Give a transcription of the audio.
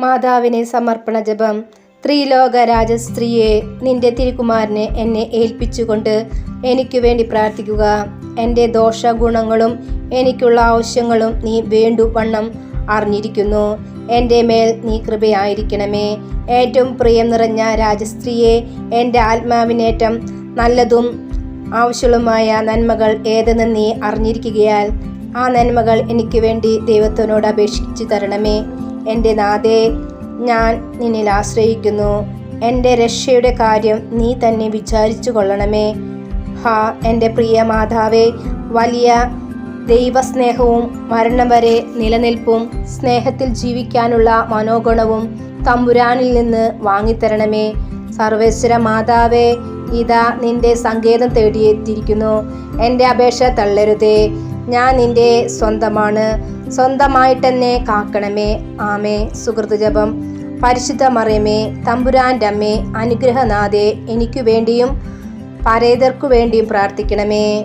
മാതാവിനെ സമർപ്പണ ജപം. ത്രിലോക രാജസ്ത്രീയെ നിന്റെ തിരുകുമാരനെ എന്നെ ഏൽപ്പിച്ചുകൊണ്ട് എനിക്ക് വേണ്ടി പ്രാർത്ഥിക്കുക. എന്റെ ദോഷഗുണങ്ങളും എനിക്കുള്ള ആവശ്യങ്ങളും നീ വേണ്ടുവണ്ണം അറിഞ്ഞിരിക്കുന്നു. എന്റെ മേൽ നീ കൃപയായിരിക്കണമേ. ഏറ്റവും പ്രിയം നിറഞ്ഞ രാജസ്ത്രീയെ എന്റെ ആത്മാവിനേറ്റം നല്ലതും ആവശ്യമുള്ളതുമായ നന്മകൾ ഏതെന്ന് നീ അറിഞ്ഞിരിക്കുകയാൽ ആ നന്മകൾ എനിക്ക് വേണ്ടി ദൈവത്തിനോട് അപേക്ഷിച്ചു തരണമേ. എന്റെ നാഥേ ഞാൻ നിന്നിൽ ആശ്രയിക്കുന്നു. എന്റെ രക്ഷയുടെ കാര്യം നീ തന്നെ വിചാരിച്ചു കൊള്ളണമേ. ഹാ എന്റെ പ്രിയ മാതാവേ വലിയ ദൈവസ്നേഹവും മരണം വരെ നിലനിൽപ്പും സ്നേഹത്തിൽ ജീവിക്കാനുള്ള മനോഗുണവും തമ്പുരാനിൽ നിന്ന് വാങ്ങിത്തരണമേ. സർവേശ്വര മാതാവേ ഇതാ നിന്റെ സങ്കേതം തേടിയെത്തിയിരിക്കുന്നു. എന്റെ അപേക്ഷ തള്ളരുതേ. ഞാൻ നിന്റെ സ്വന്തമാണ്. സ്വന്തമായിട്ടെന്നെ കാക്കണമേ. ആമേ സുഹൃത്ത് ജപം. പരിശുദ്ധ മറിയമേ തമ്പുരാന്റെ അമ്മേ അനുഗ്രഹനാഥേ എനിക്കു വേണ്ടിയും പരേതർക്കു വേണ്ടിയും പ്രാർത്ഥിക്കണമേ.